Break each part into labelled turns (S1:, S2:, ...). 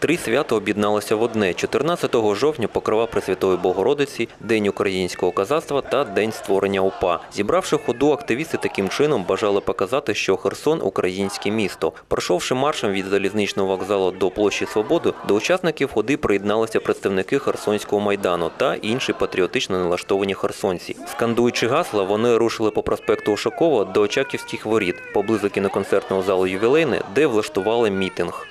S1: Три свята об'єдналися в одне. 14 жовтня покрова Пресвятої Богородиці, День українського козацтва та День створення УПА. Зібравши ходу, активісти таким чином бажали показати, що Херсон – українське місто. Пройшовши маршем від залізничного вокзалу до площі Свободи, до учасників ходи приєдналися представники Херсонського майдану та інші патріотично налаштовані херсонці. Скандуючи гасла, вони рушили по проспекту Ушакова до Очаківських воріт, поблизу кіноконцертного залу «Ювілейне», де влаштували мітинг.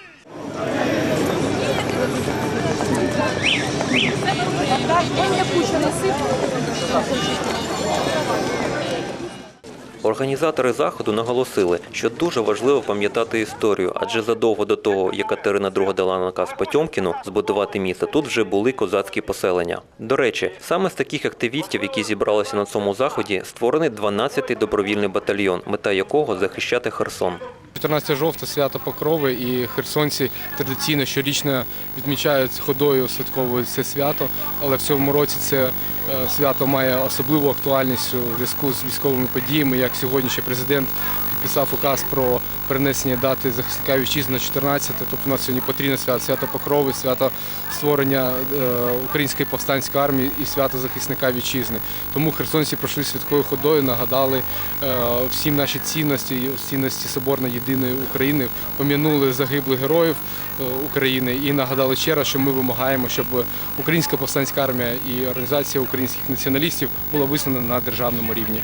S1: Організатори заходу наголосили, що дуже важливо пам'ятати історію, адже задовго до того, як Катерина II дала наказ Потьомкіну збудувати місто, тут вже були козацькі поселення. До речі, саме з таких активістів, які зібралися на цьому заході, створений 12-й добровільний батальйон, мета якого захищати Херсон.
S2: 14 жовтня свято Покрови і херсонці традиційно щорічно відмічають ходою святковують це свято, але в цьому році це е, свято має особливу актуальність у зв'язку з військовими подіями. Як сьогодні ще президент підписав указ про перенесення дати захисника вітчизни на 14, тобто у нас сьогодні потрійне свято, свято Покрови, свято створення е, української повстанської армії і свято захисника вітчизни. Тому херсонці пройшли святкою ходою, нагадали е, всім наші цінності, цінності соборної єдиної України, пом'янули загиблих героїв е, України і нагадали ще раз, що ми вимагаємо, щоб українська повстанська армія і організація українських націоналістів була визнана на державному рівні.